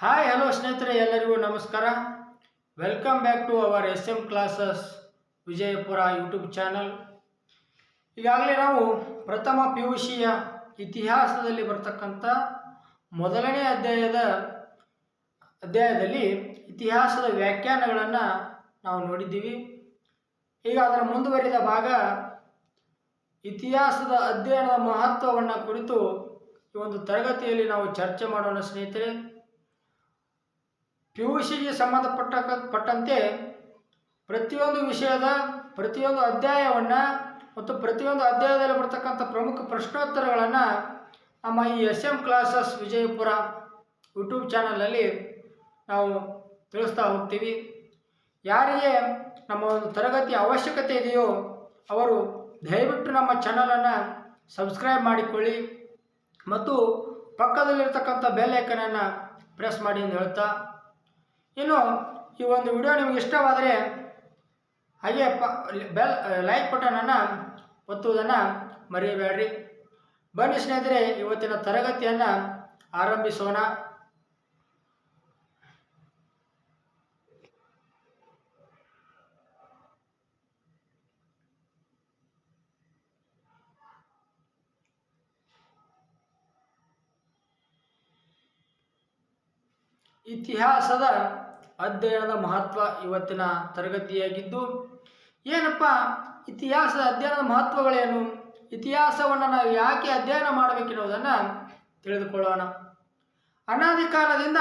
Hi hello ಸ್ನೇಹಿತರೆ, ಎಲ್ಲರಿಗೂ ನಮಸ್ಕಾರ. Welcome back to our S M classes Vijayapura YouTube channel ಈಗಾಗಲೇ ನಾವು ಪ್ರಥಮ ಪಿ ಯು ಸಿಯ ಇತಿಹಾಸದಲ್ಲಿ ಬರ್ತಕ್ಕಂಥ ಮೊದಲನೇ ಅಧ್ಯಾಯದ ಅಧ್ಯಾಯದಲ್ಲಿ ಇತಿಹಾಸದ ವ್ಯಾಖ್ಯಾನಗಳನ್ನು ನಾವು ನೋಡಿದ್ದೀವಿ. ಈಗ ಅದರ ಮುಂದುವರಿದ ಭಾಗ ಇತಿಹಾಸದ ಅಧ್ಯಯನದ ಮಹತ್ವವನ್ನು ಕುರಿತು ಈ ಒಂದು ತರಗತಿಯಲ್ಲಿ ನಾವು ಚರ್ಚೆ ಮಾಡೋಣ, ಸ್ನೇಹಿತರೆ. ಪಿ ಯು ಸಿಗೆ ಸಂಬಂಧಪಟ್ಟ ಪಟ್ಟಂತೆ ಪ್ರತಿಯೊಂದು ವಿಷಯದ ಪ್ರತಿಯೊಂದು ಅಧ್ಯಾಯವನ್ನು ಮತ್ತು ಪ್ರತಿಯೊಂದು ಅಧ್ಯಾಯದಲ್ಲಿ ಬರ್ತಕ್ಕಂಥ ಪ್ರಮುಖ ಪ್ರಶ್ನೋತ್ತರಗಳನ್ನು ನಮ್ಮ ಈ S M classes Vijayapura YouTube ಚಾನಲಲ್ಲಿ ನಾವು ತಿಳಿಸ್ತಾ ಹೋಗ್ತೀವಿ. ಯಾರಿಗೆ ನಮ್ಮ ಒಂದು ತರಗತಿಯ ಅವಶ್ಯಕತೆ ಇದೆಯೋ ಅವರು ದಯವಿಟ್ಟು ನಮ್ಮ ಚಾನಲನ್ನು ಸಬ್ಸ್ಕ್ರೈಬ್ ಮಾಡಿಕೊಳ್ಳಿ ಮತ್ತು ಪಕ್ಕದಲ್ಲಿರ್ತಕ್ಕಂಥ ಬೆಲ್ ಐಕನನ್ನು ಪ್ರೆಸ್ ಮಾಡಿ ಎಂದು ಹೇಳ್ತಾ ಇನ್ನು ಈ ಒಂದು ವಿಡಿಯೋ ನಿಮಗೆ ಇಷ್ಟವಾದರೆ, ಹಾಗೆ ಪ, ಬೆಲ್ ಲೈಕ್ ಬಟನನ್ನು ಒತ್ತುವುದನ್ನು ಮರೆಯಬೇಡ್ರಿ. ಬನ್ನಿ ಸ್ನೇಹಿತರೆ, ಇವತ್ತಿನ ತರಗತಿಯನ್ನು ಆರಂಭಿಸೋಣ. ಇತಿಹಾಸದ ಅಧ್ಯಯನದ ಮಹತ್ವ ಇವತ್ತಿನ ತರಗತಿಯಾಗಿದ್ದು, ಏನಪ್ಪ? ಇತಿಹಾಸದ ಅಧ್ಯಯನದ ಮಹತ್ವಗಳೇನು? ಇತಿಹಾಸವನ್ನು ನಾವು ಯಾಕೆ ಅಧ್ಯಯನ ಮಾಡಬೇಕೆನ್ನುವುದನ್ನು ತಿಳಿದುಕೊಳ್ಳೋಣ. ಅನಾದಿ ಕಾಲದಿಂದ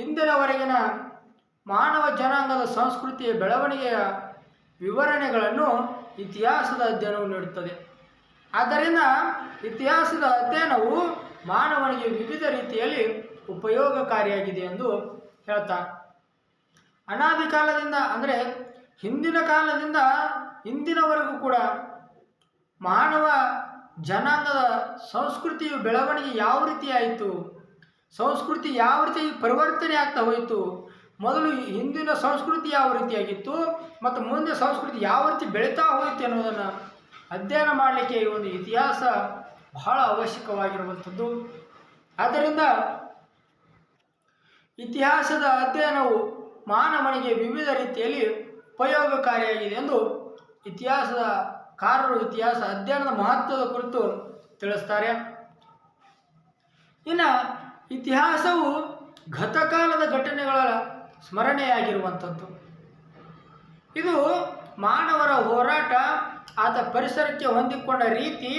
ಇಂದಿನವರೆಗಿನ ಮಾನವ ಜನಾಂಗದ ಸಂಸ್ಕೃತಿಯ ಬೆಳವಣಿಗೆಯ ವಿವರಣೆಗಳನ್ನು ಇತಿಹಾಸದ ಅಧ್ಯಯನವು ನೀಡುತ್ತದೆ. ಆದ್ದರಿಂದ ಇತಿಹಾಸದ ಅಧ್ಯಯನವು ಮಾನವನಿಗೆ ವಿವಿಧ ರೀತಿಯಲ್ಲಿ ಉಪಯೋಗಕಾರಿಯಾಗಿದೆ ಎಂದು ಹೇಳ್ತಾರೆ ಅನಾದಿ ಕಾಲದಿಂದ ಅಂದರೆ ಹಿಂದಿನ ಕಾಲದಿಂದ ಇಂದಿನವರೆಗೂ ಕೂಡ ಮಾನವ ಜನಾಂಗದ ಸಂಸ್ಕೃತಿಯ ಬೆಳವಣಿಗೆ ಯಾವ ರೀತಿ ಆಯಿತು, ಸಂಸ್ಕೃತಿ ಯಾವ ರೀತಿ ಪರಿವರ್ತನೆ ಆಗ್ತಾ ಹೋಯಿತು, ಮೊದಲು ಹಿಂದಿನ ಸಂಸ್ಕೃತಿ ಯಾವ ರೀತಿಯಾಗಿತ್ತು ಮತ್ತು ಮುಂದೆ ಸಂಸ್ಕೃತಿ ಯಾವ ರೀತಿ ಬೆಳೀತಾ ಹೋಯಿತು ಅನ್ನೋದನ್ನು ಅಧ್ಯಯನ ಮಾಡಲಿಕ್ಕೆ ಈ ಒಂದು ಇತಿಹಾಸ ಬಹಳ ಅವಶ್ಯಕವಾಗಿರುವಂಥದ್ದು. ಆದ್ದರಿಂದ ಇತಿಹಾಸದ ಅಧ್ಯಯನವು ಮಾನವನಿಗೆ ವಿವಿಧ ರೀತಿಯಲ್ಲಿ ಉಪಯೋಗಕಾರಿಯಾಗಿದೆ ಎಂದು ಇತಿಹಾಸದ ಕಾರರು ಇತಿಹಾಸ ಅಧ್ಯಯನದ ಮಹತ್ವದ ಕುರಿತು ತಿಳಿಸ್ತಾರೆ. ಇನ್ನು ಇತಿಹಾಸವು ಗತಕಾಲದ ಘಟನೆಗಳ ಸ್ಮರಣೆಯಾಗಿರುವಂಥದ್ದು. ಇದು ಮಾನವರ ಹೋರಾಟ, ಆತ ಪರಿಸರಕ್ಕೆ ಹೊಂದಿಕೊಂಡ ರೀತಿ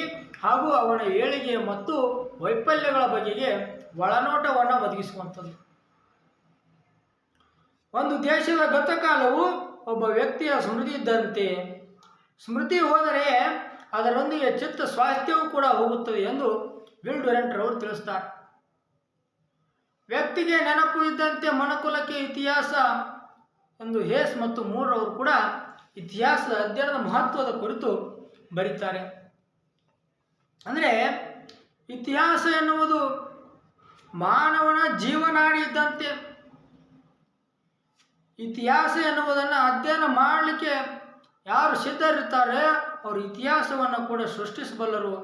ಹಾಗೂ ಅವನ ಏಳಿಗೆ ಮತ್ತು ವೈಫಲ್ಯಗಳ ಬಗೆಗೆ ಒಳನೋಟವನ್ನು ಒದಗಿಸುವಂಥದ್ದು. ಒಂದು ದೇಶದ ಗತಕಾಲವು ಒಬ್ಬ ವ್ಯಕ್ತಿಯ ಸ್ಮೃತಿ ಇದ್ದಂತೆ. ಸ್ಮೃತಿ ಹೋದರೆ ಅದರೊಂದಿಗೆ ಚಿತ್ತ ಸ್ವಾಸ್ಥ್ಯವೂ ಕೂಡ ಹೋಗುತ್ತದೆ ಎಂದು ವಿಲ್ ಡ್ಯುರೆಂಟ್ರವರು ತಿಳಿಸ್ತಾರೆ. ವ್ಯಕ್ತಿಗೆ ನೆನಪು ಇದ್ದಂತೆ ಮನಕುಲಕ್ಕೆ ಇತಿಹಾಸ ಎಂದು ಹೇಸ್ ಮತ್ತು ಮೂರವರು ಕೂಡ ಇತಿಹಾಸದ ಅಧ್ಯಯನದ ಮಹತ್ವದ ಕುರಿತು ಬರೀತಾರೆ. ಅಂದರೆ ಇತಿಹಾಸ ಎನ್ನುವುದು ಮಾನವನ ಜೀವನಾಡಿ ಇದ್ದಂತೆ. ಇತಿಹಾಸ ಎನ್ನುವುದನ್ನು ಅಧ್ಯಯನ ಮಾಡಲಿಕ್ಕೆ ಯಾರು ಸಿದ್ಧರಿರ್ತಾರೆ, ಅವರು ಇತಿಹಾಸವನ್ನು ಕೂಡ ಸೃಷ್ಟಿಸಬಲ್ಲರು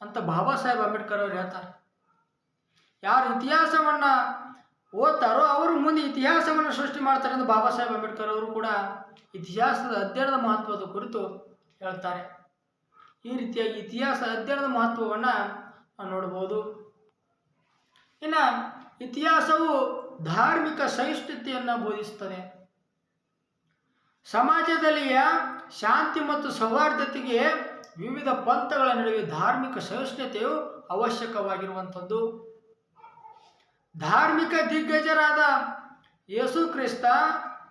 ಅಂತ ಬಾಬಾ ಸಾಹೇಬ್ ಅಂಬೇಡ್ಕರ್ ಅವರು ಹೇಳ್ತಾರೆ. ಯಾರು ಇತಿಹಾಸವನ್ನು ಓದ್ತಾರೋ ಅವರು ಮುಂದೆ ಇತಿಹಾಸವನ್ನು ಸೃಷ್ಟಿ ಮಾಡ್ತಾರೆ ಎಂದು ಬಾಬಾ ಸಾಹೇಬ್ ಅಂಬೇಡ್ಕರ್ ಅವರು ಕೂಡ ಇತಿಹಾಸದ ಅಧ್ಯಯನದ ಮಹತ್ವದ ಕುರಿತು ಹೇಳ್ತಾರೆ. ಈ ರೀತಿಯಾಗಿ ಇತಿಹಾಸ ಅಧ್ಯಯನದ ಮಹತ್ವವನ್ನು ನಾವು ನೋಡ್ಬೋದು. ಇನ್ನು ಇತಿಹಾಸವು ಧಾರ್ಮಿಕ ಸಹಿಷ್ಣುತೆಯನ್ನು ಬೋಧಿಸುತ್ತದೆ ಸಮಾಜದಲ್ಲಿಯ ಶಾಂತಿ ಮತ್ತು ಸೌಹಾರ್ದತೆಗೆ ವಿವಿಧ ಪಂಥಗಳ ನಡುವೆ ಧಾರ್ಮಿಕ ಸಹಿಷ್ಣುತೆಯು ಅವಶ್ಯಕವಾಗಿರುವಂಥದ್ದು. ಧಾರ್ಮಿಕ ದಿಗ್ಗಜರಾದ ಯೇಸು ಕ್ರಿಸ್ತ,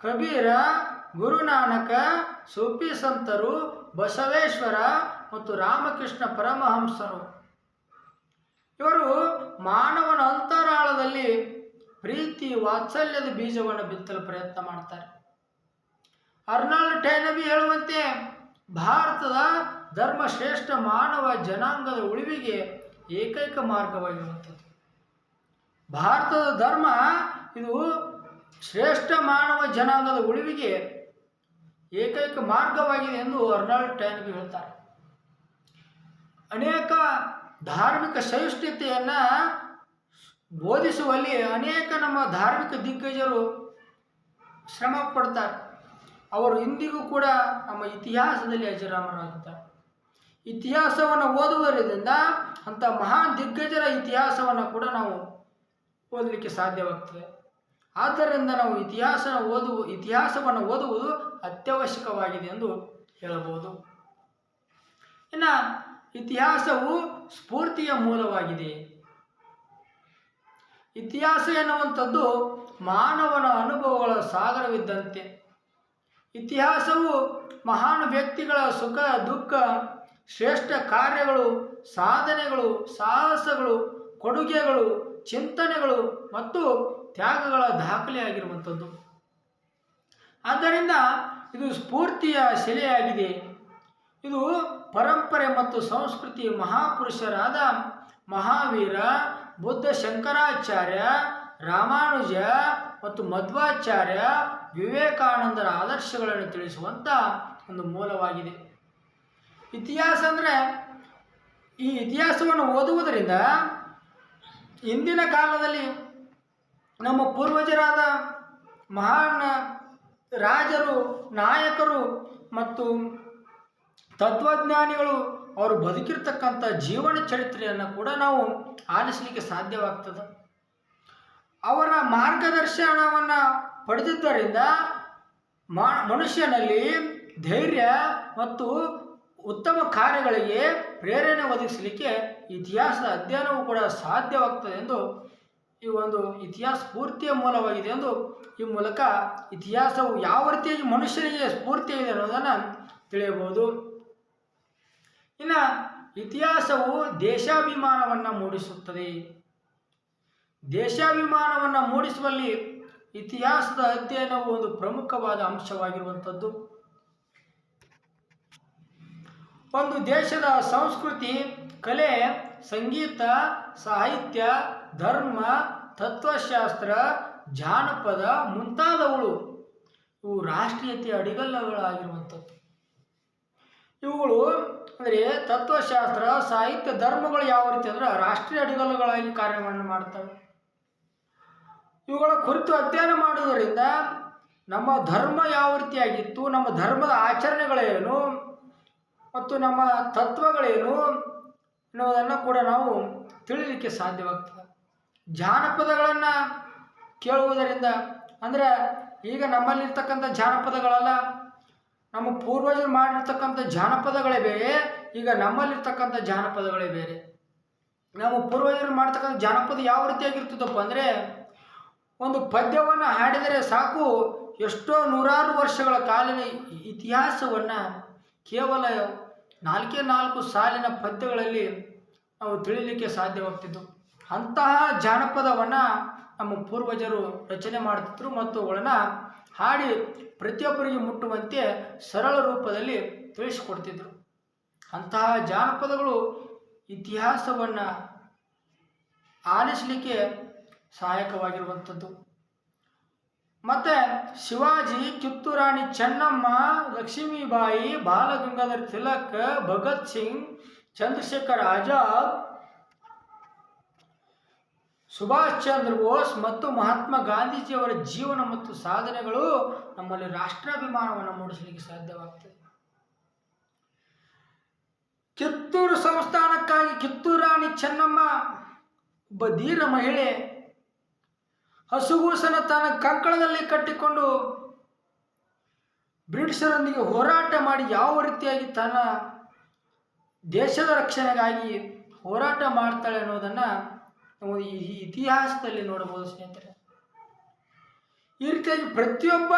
ಕಬೀರ, ಗುರುನಾನಕ, ಸೂಫಿ ಸಂತರು, ಬಸವೇಶ್ವರ ಮತ್ತು ರಾಮಕೃಷ್ಣ ಪರಮಹಂಸರು. ಇವರು ಮಾನವನ ಅಂತರಾಳದಲ್ಲಿ ಪ್ರೀತಿ ವಾತ್ಸಲ್ಯದ ಬೀಜವನ್ನು ಬಿತ್ತಲು ಪ್ರಯತ್ನ ಮಾಡ್ತಾರೆ. ಅರ್ನಾಲ್ಡ್ ಟೈನಬಿ ಹೇಳುವಂತೆ, ಭಾರತದ ಧರ್ಮಶ್ರೇಷ್ಠ ಮಾನವ ಜನಾಂಗದ ಉಳಿವಿಗೆ ಏಕೈಕ ಮಾರ್ಗವಾಗಿರುವಂಥದ್ದು. ಭಾರತದ ಧರ್ಮ, ಇದು ಶ್ರೇಷ್ಠ ಮಾನವ ಜನಾಂಗದ ಉಳಿವಿಗೆ ಏಕೈಕ ಮಾರ್ಗವಾಗಿದೆ ಎಂದು ಅರ್ನಾಲ್ಡ್ ಟೈನಬಿ ಹೇಳ್ತಾರೆ. ಅನೇಕ ಧಾರ್ಮಿಕ ಸಹಿಷ್ಣುತೆಯನ್ನು ಬೋಧಿಸುವಲ್ಲಿ ಅನೇಕ ನಮ್ಮ ಧಾರ್ಮಿಕ ದಿಗ್ಗಜರು ಶ್ರಮ ಪಡ್ತಾರೆ. ಅವರು ಇಂದಿಗೂ ಕೂಡ ನಮ್ಮ ಇತಿಹಾಸದಲ್ಲಿ ಅಜರಾಮರಾಗಿದ್ದಾರೆ ಇತಿಹಾಸವನ್ನು ಓದುವುದರಿಂದ ಅಂಥ ಮಹಾನ್ ದಿಗ್ಗಜರ ಇತಿಹಾಸವನ್ನು ಕೂಡ ನಾವು ಓದಲಿಕ್ಕೆ ಸಾಧ್ಯವಾಗ್ತದೆ. ಆದ್ದರಿಂದ ನಾವು ಇತಿಹಾಸ ಓದುವ ಇತಿಹಾಸವನ್ನು ಓದುವುದು ಅತ್ಯವಶ್ಯಕವಾಗಿದೆ ಎಂದು ಹೇಳಬಹುದು. ಇನ್ನು ಇತಿಹಾಸವು ಸ್ಫೂರ್ತಿಯ ಮೂಲವಾಗಿದೆ. ಇತಿಹಾಸ ಎನ್ನುವಂಥದ್ದು ಮಾನವನ ಅನುಭವಗಳ ಸಾಗರವಿದ್ದಂತೆ. ಇತಿಹಾಸವು ಮಹಾನ್ ವ್ಯಕ್ತಿಗಳ ಸುಖ, ದುಃಖ, ಶ್ರೇಷ್ಠ ಕಾರ್ಯಗಳು, ಸಾಧನೆಗಳು, ಸಾಹಸಗಳು, ಕೊಡುಗೆಗಳು, ಚಿಂತನೆಗಳು ಮತ್ತು ತ್ಯಾಗಗಳ ದಾಖಲೆಯಾಗಿರುವಂಥದ್ದು. ಆದ್ದರಿಂದ ಇದು ಸ್ಫೂರ್ತಿಯ ಶಿಲೆಯಾಗಿದೆ. ಇದು ಪರಂಪರೆ ಮತ್ತು ಸಂಸ್ಕೃತಿ ಮಹಾಪುರುಷರಾದ ಮಹಾವೀರ ಬುದ್ಧ ಶಂಕರಾಚಾರ್ಯ, ರಾಮಾನುಜ ಮತ್ತು ಮಧ್ವಾಚಾರ್ಯ ವಿವೇಕಾನಂದರ ಆದರ್ಶಗಳನ್ನು ತಿಳಿಸುವಂಥ ಒಂದು ಮೂಲವಾಗಿದೆ. ಇತಿಹಾಸ ಅಂದರೆ ಈ ಇತಿಹಾಸವನ್ನು ಓದುವುದರಿಂದ ಇಂದಿನ ಕಾಲದಲ್ಲಿ ನಮ್ಮ ಪೂರ್ವಜರಾದ ಮಹಾನ್ ರಾಜರು, ನಾಯಕರು ಮತ್ತು ತತ್ವಜ್ಞಾನಿಗಳು ಅವರು ಬದುಕಿರ್ತಕ್ಕಂಥ ಜೀವನ ಚರಿತ್ರೆಯನ್ನು ಕೂಡ ನಾವು ಆಲಿಸಲಿಕ್ಕೆ ಸಾಧ್ಯವಾಗ್ತದೆ. ಅವರ ಮಾರ್ಗದರ್ಶನವನ್ನು ಪಡೆದಿದ್ದರಿಂದ ಮನುಷ್ಯನಲ್ಲಿ ಧೈರ್ಯ ಮತ್ತು ಉತ್ತಮ ಕಾರ್ಯಗಳಿಗೆ ಪ್ರೇರಣೆ ಒದಗಿಸಲಿಕ್ಕೆ ಇತಿಹಾಸದ ಅಧ್ಯಯನವು ಕೂಡ ಸಾಧ್ಯವಾಗ್ತದೆ ಎಂದು ಈ ಒಂದು ಇತಿಹಾಸ ಸ್ಫೂರ್ತಿಯ ಮೂಲವಾಗಿದೆ ಎಂದು ಈ ಮೂಲಕ ಇತಿಹಾಸವು ಯಾವ ರೀತಿಯಾಗಿ ಮನುಷ್ಯನಿಗೆ ಸ್ಫೂರ್ತಿಯಾಗಿದೆ ಅನ್ನೋದನ್ನು ತಿಳಿಯಬಹುದು. ಇನ್ನು ಇತಿಹಾಸವು ದೇಶಾಭಿಮಾನವನ್ನು ಮೂಡಿಸುತ್ತದೆ. ದೇಶಾಭಿಮಾನವನ್ನು ಮೂಡಿಸುವಲ್ಲಿ ಇತಿಹಾಸದ ಅಧ್ಯಯನವು ಒಂದು ಪ್ರಮುಖವಾದ ಅಂಶವಾಗಿರುವಂಥದ್ದು. ಒಂದು ದೇಶದ ಸಂಸ್ಕೃತಿ, ಕಲೆ, ಸಂಗೀತ, ಸಾಹಿತ್ಯ, ಧರ್ಮ, ತತ್ವಶಾಸ್ತ್ರ, ಜಾನಪದ ಮುಂತಾದವುಗಳು ಇವು ರಾಷ್ಟ್ರೀಯತೆಯ ಅಡಿಗಲ್ಲುಗಳಾಗಿರುವಂಥದ್ದು. ಇವುಗಳು ಅಂದರೆ ತತ್ವಶಾಸ್ತ್ರ, ಸಾಹಿತ್ಯ, ಧರ್ಮಗಳು ಯಾವ ರೀತಿ ಅಂದರೆ ರಾಷ್ಟ್ರೀಯ ಅಡಿಗಲ್ಲುಗಳಾಗಿ ಕಾರ್ಯವನ್ನು ಮಾಡ್ತವೆ. ಇವುಗಳ ಕುರಿತು ಅಧ್ಯಯನ ಮಾಡುವುದರಿಂದ ನಮ್ಮ ಧರ್ಮ ಯಾವ ರೀತಿಯಾಗಿತ್ತು, ನಮ್ಮ ಧರ್ಮದ ಆಚರಣೆಗಳೇನು ಮತ್ತು ನಮ್ಮ ತತ್ವಗಳೇನು ಎನ್ನುವುದನ್ನು ಕೂಡ ನಾವು ತಿಳಿಲಿಕ್ಕೆ ಸಾಧ್ಯವಾಗ್ತದೆ. ಜಾನಪದಗಳನ್ನು ಕೇಳುವುದರಿಂದ ಅಂದರೆ ಈಗ ನಮ್ಮಲ್ಲಿರ್ತಕ್ಕಂಥ ಜಾನಪದಗಳಲ್ಲ ನಮ್ಮ ಪೂರ್ವಜರು ಮಾಡಿರ್ತಕ್ಕಂಥ ಜಾನಪದಗಳೇ ಬೇರೆ, ಈಗ ನಮ್ಮಲ್ಲಿರ್ತಕ್ಕಂಥ ಜಾನಪದಗಳೇ ಬೇರೆ. ನಮ್ಮ ಪೂರ್ವಜರು ಮಾಡ್ತಕ್ಕಂಥ ಜಾನಪದ ಯಾವ ರೀತಿಯಾಗಿರ್ತದಪ್ಪ ಅಂದರೆ, ಒಂದು ಪದ್ಯವನ್ನು ಹಾಡಿದರೆ ಸಾಕು, ಎಷ್ಟೋ ನೂರಾರು ವರ್ಷಗಳ ಕಾಲಿನ ಇತಿಹಾಸವನ್ನು ಕೇವಲ ನಾಲ್ಕೇ ನಾಲ್ಕು ಸಾಲಿನ ಪದ್ಯಗಳಲ್ಲಿ ನಾವು ತಿಳಿಲಿಕ್ಕೆ ಸಾಧ್ಯವಾಗ್ತಿದ್ದು ಅಂತಹ ಜಾನಪದವನ್ನು ನಮ್ಮ ಪೂರ್ವಜರು ರಚನೆ ಮಾಡ್ತಿದ್ರು ಮತ್ತು ಅವುಗಳನ್ನು ಹಾಡಿ ಪ್ರತಿಯೊಬ್ಬರಿಗೆ ಮುಟ್ಟುವಂತೆ ಸರಳ ರೂಪದಲ್ಲಿ ತಿಳಿಸಿಕೊಡ್ತಿದ್ರು. ಅಂತಹ ಜಾನಪದಗಳು ಇತಿಹಾಸವನ್ನು ಆಲಿಸಲಿಕ್ಕೆ ಸಹಾಯಕವಾಗಿರುವಂಥದ್ದು. ಮತ್ತು ಶಿವಾಜಿ, ಕಿತ್ತೂರಾಣಿ ಚೆನ್ನಮ್ಮ, ಲಕ್ಷ್ಮೀಬಾಯಿ, ಬಾಲಗಂಗಾಧರ್ ತಿಲಕ್, ಭಗತ್ ಸಿಂಗ್, ಚಂದ್ರಶೇಖರ್ ಆಜಾದ್ ಸುಭಾಷ್ ಚಂದ್ರ ಬೋಸ್ ಮತ್ತು ಮಹಾತ್ಮ ಗಾಂಧೀಜಿಯವರ ಜೀವನ ಮತ್ತು ಸಾಧನೆಗಳು ನಮ್ಮಲ್ಲಿ ರಾಷ್ಟ್ರಾಭಿಮಾನವನ್ನು ಮೂಡಿಸಲಿಕ್ಕೆ ಸಾಧ್ಯವಾಗ್ತದೆ. ಕಿತ್ತೂರು ಸಂಸ್ಥಾನಕ್ಕಾಗಿ ಕಿತ್ತೂರು ರಾಣಿ ಚೆನ್ನಮ್ಮ ಒಬ್ಬ ಧೀರ ಮಹಿಳೆ ಹಸುಗೂಸನ ತನ್ನ ಕಂಕಳದಲ್ಲಿ ಕಟ್ಟಿಕೊಂಡು ಬ್ರಿಟಿಷರೊಂದಿಗೆ ಹೋರಾಟ ಮಾಡಿ ಯಾವ ರೀತಿಯಾಗಿ ತನ್ನ ದೇಶದ ರಕ್ಷಣೆಗಾಗಿ ಹೋರಾಟ ಮಾಡ್ತಾಳೆ ಅನ್ನೋದನ್ನು ನಾವು ಈ ಇತಿಹಾಸದಲ್ಲಿ ನೋಡಬಹುದು ಸ್ನೇಹಿತರೆ. ಈ ರೀತಿಯಾಗಿ ಪ್ರತಿಯೊಬ್ಬ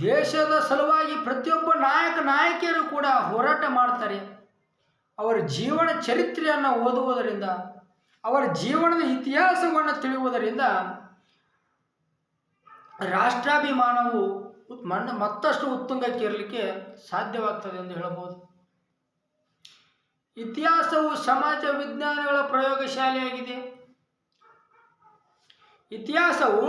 ದೇಶದ ಸಲುವಾಗಿ ಪ್ರತಿಯೊಬ್ಬ ನಾಯಕ, ನಾಯಕಿಯರು ಕೂಡ ಹೋರಾಟ ಮಾಡ್ತಾರೆ. ಅವರ ಜೀವನ ಚರಿತ್ರೆಯನ್ನು ಓದುವುದರಿಂದ, ಅವರ ಜೀವನದ ಇತಿಹಾಸವನ್ನು ತಿಳಿಯುವುದರಿಂದ ರಾಷ್ಟ್ರಾಭಿಮಾನವು ಮಣ್ಣು ಮತ್ತಷ್ಟು ಉತ್ತುಂಗಕ್ಕೆ ಇರಲಿಕ್ಕೆ ಸಾಧ್ಯವಾಗ್ತದೆ ಎಂದು ಹೇಳಬಹುದು. ಇತಿಹಾಸವು ಸಮಾಜ ವಿಜ್ಞಾನಗಳ ಪ್ರಯೋಗಶಾಲೆಯಾಗಿದೆ. ಇತಿಹಾಸವು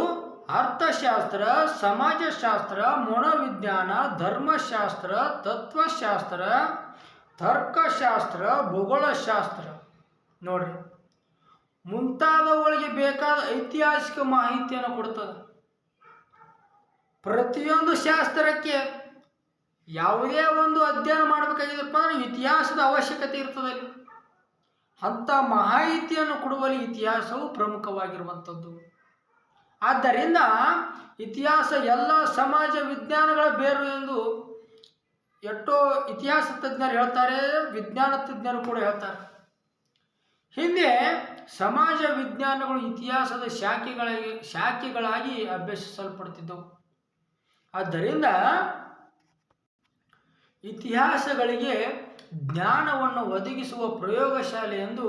ಅರ್ಥಶಾಸ್ತ್ರ, ಸಮಾಜಶಾಸ್ತ್ರ, ಮನೋವಿಜ್ಞಾನ, ಧರ್ಮಶಾಸ್ತ್ರ, ತತ್ವಶಾಸ್ತ್ರ, ತರ್ಕಶಾಸ್ತ್ರ, ಭೂಗೋಳಶಾಸ್ತ್ರ. ನೋಡ್ರಿ, ಮುಂತಾದವುಗಳಿಗೆ ಬೇಕಾದ ಐತಿಹಾಸಿಕ ಮಾಹಿತಿಯನ್ನು ಕೊಡ್ತದೆ. ಪ್ರತಿಯೊಂದು ಶಾಸ್ತ್ರಕ್ಕೆ ಯಾವುದೇ ಒಂದು ಅಧ್ಯಯನ ಮಾಡಬೇಕಾಗಿದ್ದಪ್ಪ ಅಂದ್ರೆ ಇತಿಹಾಸದ ಅವಶ್ಯಕತೆ ಇರ್ತದೆ ಅಲ್ಲಿ. ಅಂಥ ಮಾಹಿತಿಯನ್ನು ಕೊಡುವಲ್ಲಿ ಇತಿಹಾಸವು ಪ್ರಮುಖವಾಗಿರುವಂಥದ್ದು. ಆದ್ದರಿಂದ ಇತಿಹಾಸ ಎಲ್ಲ ಸಮಾಜ ವಿಜ್ಞಾನಗಳ ಬೇರು ಎಂದು ಎಷ್ಟೋ ಇತಿಹಾಸ ತಜ್ಞರು ಹೇಳ್ತಾರೆ, ವಿಜ್ಞಾನ ತಜ್ಞರು ಕೂಡ ಹೇಳ್ತಾರೆ. ಹಿಂದೆ ಸಮಾಜ ವಿಜ್ಞಾನಗಳು ಇತಿಹಾಸದ ಶಾಖೆಗಳಾಗಿ ಶಾಖೆಗಳಾಗಿ ಅಭ್ಯಸಿಸಲ್ಪಡ್ತಿದ್ದವು. ಆದ್ದರಿಂದ ಇತಿಹಾಸಗಳಿಗೆ ಜ್ಞಾನವನ್ನು ಒದಗಿಸುವ ಪ್ರಯೋಗಶಾಲೆ ಎಂದು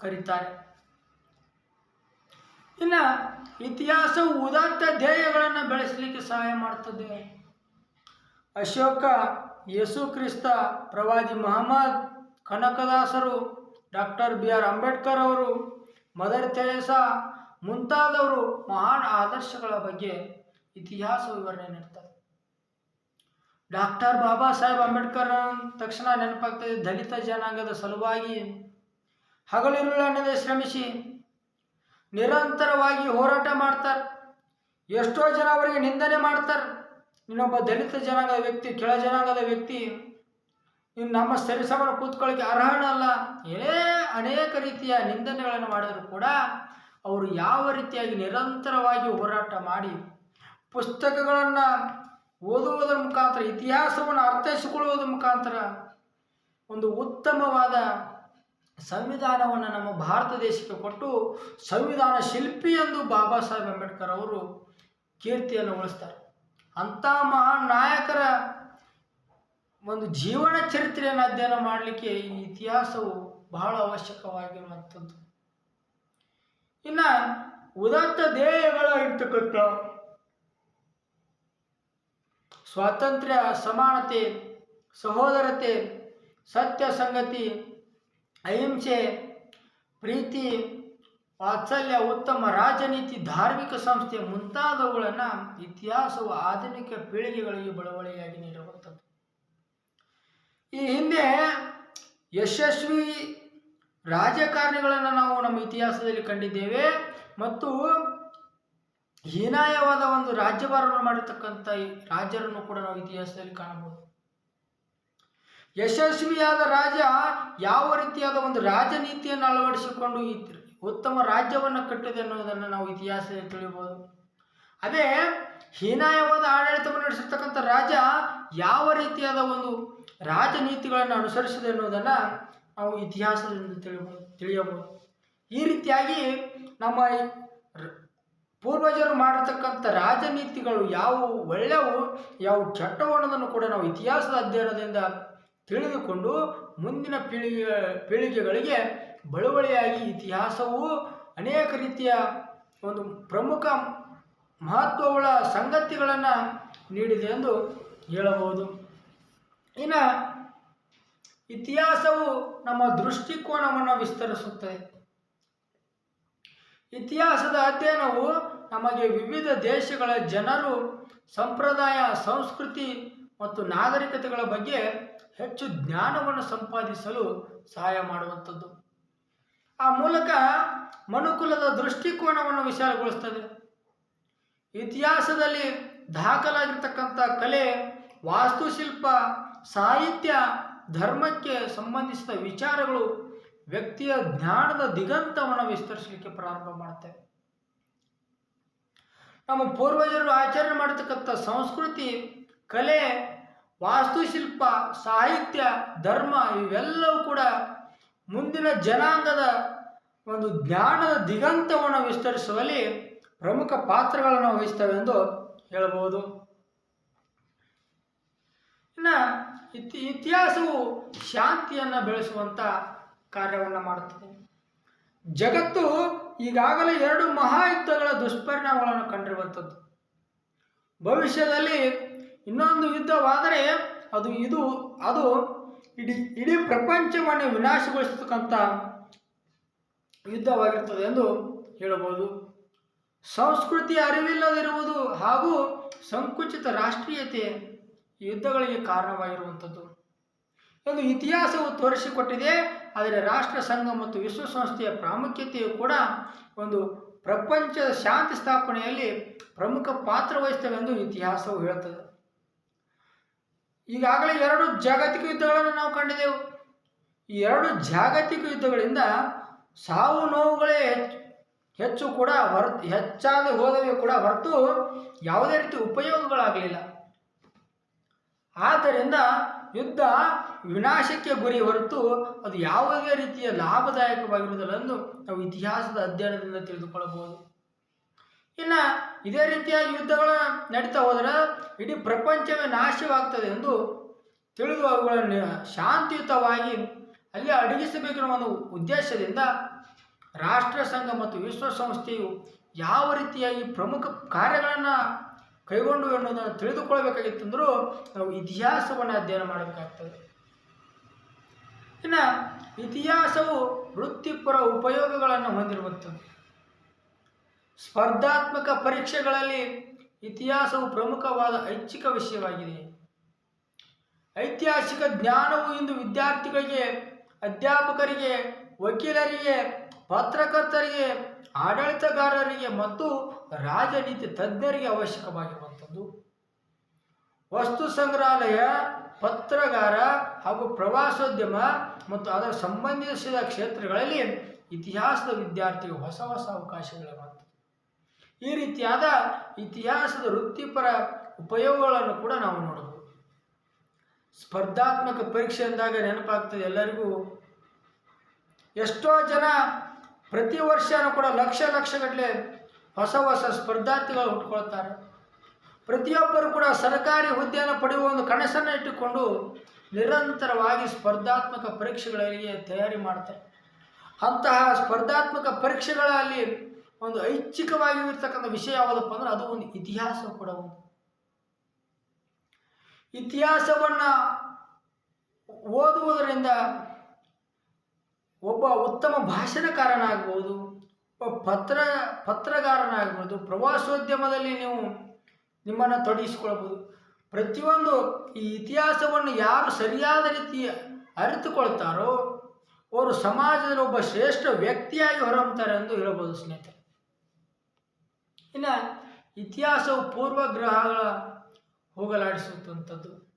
ಕರೀತಾರೆ. ಇನ್ನು ಇತಿಹಾಸವು ಉದಾತ್ತ ಧ್ಯೇಯಗಳನ್ನು ಬೆಳೆಸಲಿಕ್ಕೆ ಸಹಾಯ ಮಾಡ್ತದೆ. ಅಶೋಕ ಯೇಸು ಕ್ರಿಸ್ತ ಪ್ರವಾದಿ ಮಹಮ್ಮದ್ ಕನಕದಾಸರು ಡಾಕ್ಟರ್ ಬಿ ಆರ್ ಅಂಬೇಡ್ಕರ್ ಅವರು, ಮದರ್ ತೆರೇಸಾ ಮುಂತಾದವರು ಮಹಾನ್ ಆದರ್ಶಗಳ ಬಗ್ಗೆ ಇತಿಹಾಸ ವಿವರಣೆ ನೀಡ್ತಾರೆ. ಡಾಕ್ಟರ್ ಬಾಬಾ ಸಾಹೇಬ್ ಅಂಬೇಡ್ಕರ್ ತಕ್ಷಣ ನೆನಪಾಗ್ತದೆ, ದಲಿತ ಜನಾಂಗದ ಸಲುವಾಗಿ ಹಗಲಿರುಳನ್ನದೇ ಶ್ರಮಿಸಿ, ನಿರಂತರವಾಗಿ ಹೋರಾಟ ಮಾಡ್ತಾರೆ. ಎಷ್ಟೋ ಜನ ಅವರಿಗೆ ನಿಂದನೆ ಮಾಡ್ತಾರೆ. ನೀನೊಬ್ಬ ದಲಿತ ಜನಾಂಗದ ವ್ಯಕ್ತಿ, ಕೆಳ ಜನಾಂಗದ ವ್ಯಕ್ತಿ ನೀನು ನಮ್ಮ ಸರಿಸಮನ ಕೂತ್ಕೊಳ್ಳಿಕ್ಕೆ ಅರ್ಹನಲ್ಲ ಏನೇ ಅನೇಕ ರೀತಿಯ ನಿಂದನೆಗಳನ್ನು ಮಾಡಿದರೂ ಕೂಡ ಅವರು ಯಾವ ರೀತಿಯಾಗಿ ನಿರಂತರವಾಗಿ ಹೋರಾಟ ಮಾಡಿ ಪುಸ್ತಕಗಳನ್ನು ಓದುವುದರ ಮುಖಾಂತರ, ಇತಿಹಾಸವನ್ನು ಅರ್ಥೈಸಿಕೊಳ್ಳುವುದರ ಮುಖಾಂತರ ಒಂದು ಉತ್ತಮವಾದ ಸಂವಿಧಾನವನ್ನು ನಮ್ಮ ಭಾರತ ದೇಶಕ್ಕೆ ಕೊಟ್ಟು ಸಂವಿಧಾನ ಶಿಲ್ಪಿ ಎಂದು ಬಾಬಾ ಸಾಹೇಬ್ ಅಂಬೇಡ್ಕರ್ ಅವರು ಕೀರ್ತಿಯನ್ನು ಉಳಿಸ್ತಾರೆ. ಅಂಥ ಮಹಾನ್ ನಾಯಕರ ಒಂದು ಜೀವನ ಚರಿತ್ರೆಯನ್ನು ಅಧ್ಯಯನ ಮಾಡಲಿಕ್ಕೆ ಈ ಇತಿಹಾಸವು ಬಹಳ ಅವಶ್ಯಕವಾಗಿರುವಂಥದ್ದು. ಇನ್ನು ಉದಾತ್ತ ದೇಹಗಳ ಇರ್ತಕ್ಕಂಥ ಸ್ವಾತಂತ್ರ್ಯ, ಸಮಾನತೆ, ಸಹೋದರತೆ, ಸತ್ಯ ಸಂಗತಿ, ಅಹಿಂಸೆ, ಪ್ರೀತಿ, ವಾತ್ಸಲ್ಯ, ಉತ್ತಮ ರಾಜನೀತಿ, ಧಾರ್ಮಿಕ ಸಂಸ್ಥೆ ಮುಂತಾದವುಗಳನ್ನು ಇತಿಹಾಸವು ಆಧುನಿಕ ಪೀಳಿಗೆಗಳಿಗೆ ಬಳವಳಿಯಾಗಿ ನೀಡುವಂಥದ್ದು ಈ ಹಿಂದೆ ಯಶಸ್ವಿ ರಾಜಕಾರಣಿಗಳನ್ನು ನಾವು ನಮ್ಮ ಇತಿಹಾಸದಲ್ಲಿ ಕಂಡಿದ್ದೇವೆ ಮತ್ತು ಹೀನಾಯವಾದ ಒಂದು ರಾಜ್ಯಭಾರವನ್ನು ಮಾಡಿರ್ತಕ್ಕಂಥ ರಾಜರನ್ನು ಕೂಡ ನಾವು ಇತಿಹಾಸದಲ್ಲಿ ಕಾಣಬಹುದು. ಯಶಸ್ವಿಯಾದ ರಾಜ ಯಾವ ರೀತಿಯಾದ ಒಂದು ರಾಜನೀತಿಯನ್ನು ಅಳವಡಿಸಿಕೊಂಡು ಉತ್ತಮ ರಾಜ್ಯವನ್ನು ಕಟ್ಟಿದೆ ಅನ್ನೋದನ್ನು ನಾವು ಇತಿಹಾಸದಲ್ಲಿ ತಿಳಿಯಬಹುದು. ಅದೇ ಹೀನಾಯವಾದ ಆಡಳಿತವನ್ನು ನಡೆಸಿರ್ತಕ್ಕಂಥ ರಾಜ ಯಾವ ರೀತಿಯಾದ ಒಂದು ರಾಜನೀತಿಗಳನ್ನು ಅನುಸರಿಸಿದೆ ಅನ್ನೋದನ್ನು ನಾವು ಇತಿಹಾಸದಿಂದ ತಿಳಿಯಬಹುದು ತಿಳಿಯಬಹುದು. ಈ ರೀತಿಯಾಗಿ ನಮ್ಮ ಪೂರ್ವಜರು ಮಾಡಿರ್ತಕ್ಕಂಥ ರಾಜನೀತಿಗಳು ಯಾವುವು ಒಳ್ಳೆಯವು ಯಾವ ಕೆಟ್ಟವು ಕೂಡ ನಾವು ಇತಿಹಾಸದ ಅಧ್ಯಯನದಿಂದ ತಿಳಿದುಕೊಂಡು ಮುಂದಿನ ಪೀಳಿಗೆ, ಪೀಳಿಗೆಗಳಿಗೆ ಬಳುವಳಿಯಾಗಿ ಇತಿಹಾಸವು ಅನೇಕ ರೀತಿಯ ಒಂದು ಪ್ರಮುಖ ಮಹತ್ವವುಳ್ಳ ಸಂಗತಿಗಳನ್ನು ನೀಡಿದೆ ಎಂದು ಹೇಳಬಹುದು. ಇನ್ನು ಇತಿಹಾಸವು ನಮ್ಮ ದೃಷ್ಟಿಕೋನವನ್ನು ವಿಸ್ತರಿಸುತ್ತದೆ. ಇತಿಹಾಸದ ಅಧ್ಯಯನವು ನಮಗೆ ವಿವಿಧ ದೇಶಗಳ ಜನರು, ಸಂಪ್ರದಾಯ, ಸಂಸ್ಕೃತಿ ಮತ್ತು ನಾಗರಿಕತೆಗಳ ಬಗ್ಗೆ ಹೆಚ್ಚು ಜ್ಞಾನವನ್ನು ಸಂಪಾದಿಸಲು ಸಹಾಯ ಮಾಡುವಂಥದ್ದು. ಆ ಮೂಲಕ ಮನುಕುಲದ ದೃಷ್ಟಿಕೋನವನ್ನು ವಿಶಾಲಗೊಳಿಸ್ತದೆ. ಇತಿಹಾಸದಲ್ಲಿ ದಾಖಲಾಗಿರ್ತಕ್ಕಂಥ ಕಲೆ, ವಾಸ್ತುಶಿಲ್ಪ, ಸಾಹಿತ್ಯ, ಧರ್ಮಕ್ಕೆ ಸಂಬಂಧಿಸಿದ ವಿಚಾರಗಳು ವ್ಯಕ್ತಿಯ ಜ್ಞಾನದ ದಿಗಂತವನ್ನು ವಿಸ್ತರಿಸಲಿಕ್ಕೆ ಪ್ರಾರಂಭ ಮಾಡುತ್ತವೆ. ನಮ್ಮ ಪೂರ್ವಜರು ಆಚರಣೆ ಮಾಡತಕ್ಕಂಥ ಸಂಸ್ಕೃತಿ, ಕಲೆ, ವಾಸ್ತುಶಿಲ್ಪ, ಸಾಹಿತ್ಯ, ಧರ್ಮ ಇವೆಲ್ಲವೂ ಕೂಡ ಮುಂದಿನ ಜನಾಂಗದ ಒಂದು ಜ್ಞಾನದ ದಿಗಂತವನ್ನು ವಿಸ್ತರಿಸುವಲ್ಲಿ ಪ್ರಮುಖ ಪಾತ್ರಗಳನ್ನು ವಹಿಸ್ತವೆ ಎಂದು ಹೇಳಬಹುದು. ಇನ್ನು ಇತಿ ಇತಿಹಾಸವು ಶಾಂತಿಯನ್ನು ಬೆಳೆಸುವಂಥ ಕಾರ್ಯವನ್ನು ಮಾಡುತ್ತದೆ. ಜಗತ್ತು ಈಗಾಗಲೇ ಎರಡು ಮಹಾಯುದ್ಧಗಳ ದುಷ್ಪರಿಣಾಮಗಳನ್ನು ಕಂಡಿರುವಂಥದ್ದು. ಭವಿಷ್ಯದಲ್ಲಿ ಇನ್ನೊಂದು ಯುದ್ಧವಾದರೆ ಅದು ಇದು, ಅದು ಇಡೀ ಇಡೀ ಪ್ರಪಂಚವನ್ನು ವಿನಾಶಗೊಳಿಸತಕ್ಕಂಥ ಯುದ್ಧವಾಗಿರ್ತದೆ ಎಂದು ಹೇಳಬಹುದು. ಸಂಸ್ಕೃತಿ ಅರಿವಿಲ್ಲದಿರುವುದು ಹಾಗೂ ಸಂಕುಚಿತ ರಾಷ್ಟ್ರೀಯತೆ ಯುದ್ಧಗಳಿಗೆ ಕಾರಣವಾಗಿರುವಂಥದ್ದು. ಎಂದು ಇತಿಹಾಸವು ತೋರಿಸಿಕೊಟ್ಟಿದೆ ಆದರೆ ರಾಷ್ಟ್ರ ಸಂಘ ಮತ್ತು ವಿಶ್ವಸಂಸ್ಥೆಯ ಪ್ರಾಮುಖ್ಯತೆಯು ಕೂಡ ಒಂದು ಪ್ರಪಂಚದ ಶಾಂತಿ ಸ್ಥಾಪನೆಯಲ್ಲಿ ಪ್ರಮುಖ ಪಾತ್ರ ವಹಿಸ್ತವೆಂದು ಇತಿಹಾಸವು ಹೇಳುತ್ತದೆ. ಈಗಾಗಲೇ ಎರಡು ಜಾಗತಿಕ ಯುದ್ಧಗಳನ್ನು ನಾವು ಕಂಡಿದ್ದೆವು. ಈ ಎರಡು ಜಾಗತಿಕ ಯುದ್ಧಗಳಿಂದ ಸಾವು ನೋವುಗಳೇ ಹೆಚ್ಚು ಕೂಡ ಹೊರ ಹೆಚ್ಚಾಗಿ ಹೋದವೇ ಕೂಡ ಹೊರತು ಯಾವುದೇ ರೀತಿ ಉಪಯೋಗಗಳಾಗಲಿಲ್ಲ. ಆದ್ದರಿಂದ ಯುದ್ಧ ವಿನಾಶಕ್ಕೆ ಗುರಿ ಹೊರತು ಅದು ಯಾವುದೇ ರೀತಿಯ ಲಾಭದಾಯಕವಾಗಿರುವುದಿಲ್ಲ ಎಂದು ನಾವು ಇತಿಹಾಸದ ಅಧ್ಯಯನದಿಂದ ತಿಳಿದುಕೊಳ್ಳಬಹುದು. ಇನ್ನು ಇದೇ ರೀತಿಯಾಗಿ ಯುದ್ಧಗಳ ನಡೀತಾ ಹೋದರೆ ಇಡೀ ಪ್ರಪಂಚವೇ ನಾಶವಾಗ್ತದೆ ಎಂದು ತಿಳಿದು ಅವುಗಳನ್ನು ಶಾಂತಿಯುತವಾಗಿ ಅಲ್ಲಿ ಅಡಗಿಸಬೇಕೆನ್ನುವ ಒಂದು ಉದ್ದೇಶದಿಂದ ರಾಷ್ಟ್ರ ಸಂಘ ಮತ್ತು ವಿಶ್ವಸಂಸ್ಥೆಯು ಯಾವ ರೀತಿಯಾಗಿ ಪ್ರಮುಖ ಕಾರ್ಯಗಳನ್ನು ಕೈಗೊಂಡು ಎನ್ನುವುದನ್ನು ತಿಳಿದುಕೊಳ್ಬೇಕಾಗಿತ್ತಂದರೂ ನಾವು ಇತಿಹಾಸವನ್ನು ಅಧ್ಯಯನ ಮಾಡಬೇಕಾಗ್ತದೆ. ಇನ್ನು ಇತಿಹಾಸವು ವೃತ್ತಿಪರ ಉಪಯೋಗಗಳನ್ನು ಹೊಂದಿರುವಂಥದ್ದು. ಸ್ಪರ್ಧಾತ್ಮಕ ಪರೀಕ್ಷೆಗಳಲ್ಲಿ ಇತಿಹಾಸವು ಪ್ರಮುಖವಾದ ಐಚ್ಛಿಕ ವಿಷಯವಾಗಿದೆ. ಐತಿಹಾಸಿಕ ಜ್ಞಾನವು ಇಂದು ವಿದ್ಯಾರ್ಥಿಗಳಿಗೆ, ಅಧ್ಯಾಪಕರಿಗೆ, ವಕೀಲರಿಗೆ, ಪತ್ರಕರ್ತರಿಗೆ, ಆಡಳಿತಗಾರರಿಗೆ ಮತ್ತು ರಾಜನೀತಿ ತಜ್ಞರಿಗೆ ಅವಶ್ಯಕವಾಗಿರುವಂಥದ್ದು ವಸ್ತು ಸಂಗ್ರಹಾಲಯ, ಪತ್ರಗಾರ ಹಾಗೂ ಪ್ರವಾಸೋದ್ಯಮ ಮತ್ತು ಅದರ ಸಂಬಂಧಿಸಿದ ಕ್ಷೇತ್ರಗಳಲ್ಲಿ ಇತಿಹಾಸದ ವಿದ್ಯಾರ್ಥಿಗೆ ಹೊಸ ಹೊಸ ಅವಕಾಶಗಳಿರುವಂಥದ್ದು ಈ ರೀತಿಯಾದ ಇತಿಹಾಸದ ವೃತ್ತಿಪರ ಉಪಯೋಗಗಳನ್ನು ಕೂಡ ನಾವು ನೋಡಬಹುದು. ಸ್ಪರ್ಧಾತ್ಮಕ ಪರೀಕ್ಷೆ ಅಂದಾಗ ನೆನಪಾಗ್ತದೆ ಎಲ್ಲರಿಗೂ, ಎಷ್ಟೋ ಜನ ಪ್ರತಿ ವರ್ಷನೂ ಕೂಡ ಲಕ್ಷ ಲಕ್ಷಗಟ್ಟಲೆ ಹೊಸ ಹೊಸ ಸ್ಪರ್ಧಾರ್ಥಿಗಳು ಹುಟ್ಕೊಳ್ತಾರೆ. ಪ್ರತಿಯೊಬ್ಬರು ಕೂಡ ಸರ್ಕಾರಿ ಹುದ್ದೆಯನ್ನು ಪಡೆಯುವ ಒಂದು ಕನಸನ್ನು ಇಟ್ಟುಕೊಂಡು ನಿರಂತರವಾಗಿ ಸ್ಪರ್ಧಾತ್ಮಕ ಪರೀಕ್ಷೆಗಳಿಗೆ ತಯಾರಿ ಮಾಡ್ತಾರೆ. ಅಂತಹ ಸ್ಪರ್ಧಾತ್ಮಕ ಪರೀಕ್ಷೆಗಳಲ್ಲಿ ಒಂದು ಐಚ್ಛಿಕವಾಗಿ ಇರ್ತಕ್ಕಂಥ ವಿಷಯ ಯಾವುದಪ್ಪ ಅಂದ್ರೆ ಅದು ಒಂದು ಇತಿಹಾಸ ಕೂಡ ಒಂದು. ಇತಿಹಾಸವನ್ನು ಓದುವುದರಿಂದ ಒಬ್ಬ ಉತ್ತಮ ಭಾಷಣಕಾರನಾಗಬಹುದು ಪತ್ರ, ಪತ್ರಗಾರನಾಗ್ಬೋದು, ಪ್ರವಾಸೋದ್ಯಮದಲ್ಲಿ ನೀವು ನಿಮ್ಮನ್ನು ತೊಡಗಿಸಿಕೊಳ್ಬೋದು. ಪ್ರತಿಯೊಂದು ಈ ಇತಿಹಾಸವನ್ನು ಯಾರು ಸರಿಯಾದ ರೀತಿ ಅರಿತುಕೊಳ್ತಾರೋ, ಅವರು ಸಮಾಜದಲ್ಲಿ ಒಬ್ಬ ಶ್ರೇಷ್ಠ ವ್ಯಕ್ತಿಯಾಗಿ ಹೊರಹೊಮ್ತಾರೆ ಎಂದು ಹೇಳ್ಬೋದು ಸ್ನೇಹಿತರೆ. ಇನ್ನು ಇತಿಹಾಸವು ಪೂರ್ವಗ್ರಹಗಳ ಹೋಗಲಾಡಿಸುವಂಥದ್ದು.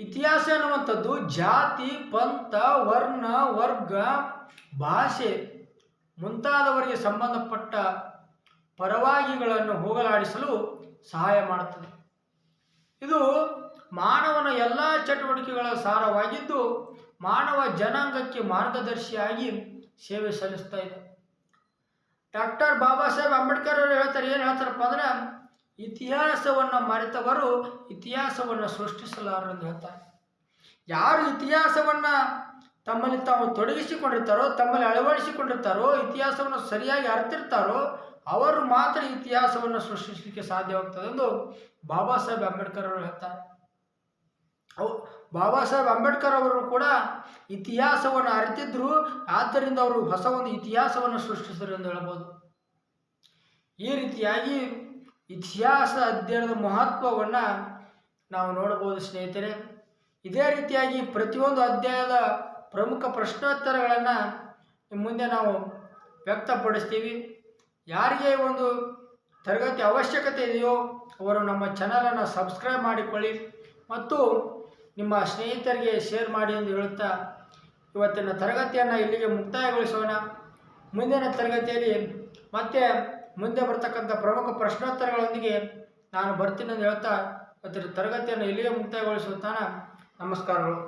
ಇತಿಹಾಸ ಅನ್ನುವಂಥದ್ದು ಜಾತಿ, ಪಂಥ, ವರ್ಣ, ವರ್ಗ, ಭಾಷೆ. ಮುಂತಾದವರಿಗೆ ಸಂಬಂಧಪಟ್ಟ ಪರವಾಗಿಗಳನ್ನು ಹೋಗಲಾಡಿಸಲು ಸಹಾಯ ಮಾಡುತ್ತದೆ. ಇದು ಮಾನವನ ಎಲ್ಲ ಚಟುವಟಿಕೆಗಳ ಸಾರವಾಗಿದ್ದು ಮಾನವ ಜನಾಂಗಕ್ಕೆ ಮಾರ್ಗದರ್ಶಿಯಾಗಿ ಸೇವೆ ಸಲ್ಲಿಸ್ತಾ ಇದೆ. ಡಾಕ್ಟರ್ ಬಾಬಾ ಸಾಹೇಬ್ ಅಂಬೇಡ್ಕರ್ ಅವರು ಹೇಳ್ತಾರೆ, ಏನು ಹೇಳ್ತಾರಪ್ಪ ಅಂದ್ರೆ, ಇತಿಹಾಸವನ್ನು ಮರೆತವರು ಇತಿಹಾಸವನ್ನು ಸೃಷ್ಟಿಸಲಾರರು ಎಂದು ಹೇಳ್ತಾರೆ. ಯಾರು ಇತಿಹಾಸವನ್ನು ತಮ್ಮಲ್ಲಿ ತಾವು ತೊಡಗಿಸಿಕೊಂಡಿರ್ತಾರೋ, ತಮ್ಮಲ್ಲಿ ಅಳವಡಿಸಿಕೊಂಡಿರ್ತಾರೋ, ಇತಿಹಾಸವನ್ನು ಸರಿಯಾಗಿ ಅರ್ತಿರ್ತಾರೋ, ಅವರು ಮಾತ್ರ ಇತಿಹಾಸವನ್ನು ಸೃಷ್ಟಿಸಲಿಕ್ಕೆ ಸಾಧ್ಯವಾಗ್ತದೆ ಎಂದು ಬಾಬಾ ಸಾಹೇಬ್ ಅಂಬೇಡ್ಕರ್ ಅವರು ಹೇಳ್ತಾರೆ. ಅವು ಬಾಬಾ ಸಾಹೇಬ್ ಅಂಬೇಡ್ಕರ್ ಅವರು ಕೂಡ ಇತಿಹಾಸವನ್ನು ಅರಿತಿದ್ರು, ಆದ್ದರಿಂದ ಅವರು ಹೊಸ ಒಂದು ಇತಿಹಾಸವನ್ನು ಸೃಷ್ಟಿಸಿದರು ಎಂದು ಹೇಳ್ಬೋದು. ಈ ರೀತಿಯಾಗಿ ಇತಿಹಾಸ ಅಧ್ಯಯನದ ಮಹತ್ವವನ್ನು ನಾವು ನೋಡಬಹುದು ಸ್ನೇಹಿತರೆ. ಇದೇ ರೀತಿಯಾಗಿ ಪ್ರತಿಯೊಂದು ಅಧ್ಯಾಯದ ಪ್ರಮುಖ ಪ್ರಶ್ನೋತ್ತರಗಳನ್ನು ಮುಂದೆ ನಾವು ವ್ಯಕ್ತಪಡಿಸ್ತೀವಿ. ಯಾರಿಗೆ ಒಂದು ತರಗತಿ ಅವಶ್ಯಕತೆ ಇದೆಯೋ ಅವರು ನಮ್ಮ ಚಾನಲನ್ನು ಸಬ್ಸ್ಕ್ರೈಬ್ ಮಾಡಿಕೊಳ್ಳಿ ಮತ್ತು ನಿಮ್ಮ ಸ್ನೇಹಿತರಿಗೆ ಶೇರ್ ಮಾಡಿ ಎಂದು ಹೇಳುತ್ತಾ ಇವತ್ತಿನ ತರಗತಿಯನ್ನು ಇಲ್ಲಿಗೆ ಮುಕ್ತಾಯಗೊಳಿಸೋಣ. ಮುಂದಿನ ತರಗತಿಯಲ್ಲಿ ಮತ್ತೆ ಮುಂದೆ ಬರ್ತಕ್ಕಂಥ ಪ್ರಮುಖ ಪ್ರಶ್ನೋತ್ತರಗಳೊಂದಿಗೆ ನಾನು ಬರ್ತೀನಿ ಅಂತ ಹೇಳ್ತಾ ಇವತ್ತಿನ ತರಗತಿಯನ್ನು ಇಲ್ಲಿಗೆ ಮುಕ್ತಾಯಗೊಳಿಸುತ್ತಾನ. ನಮಸ್ಕಾರಗಳು.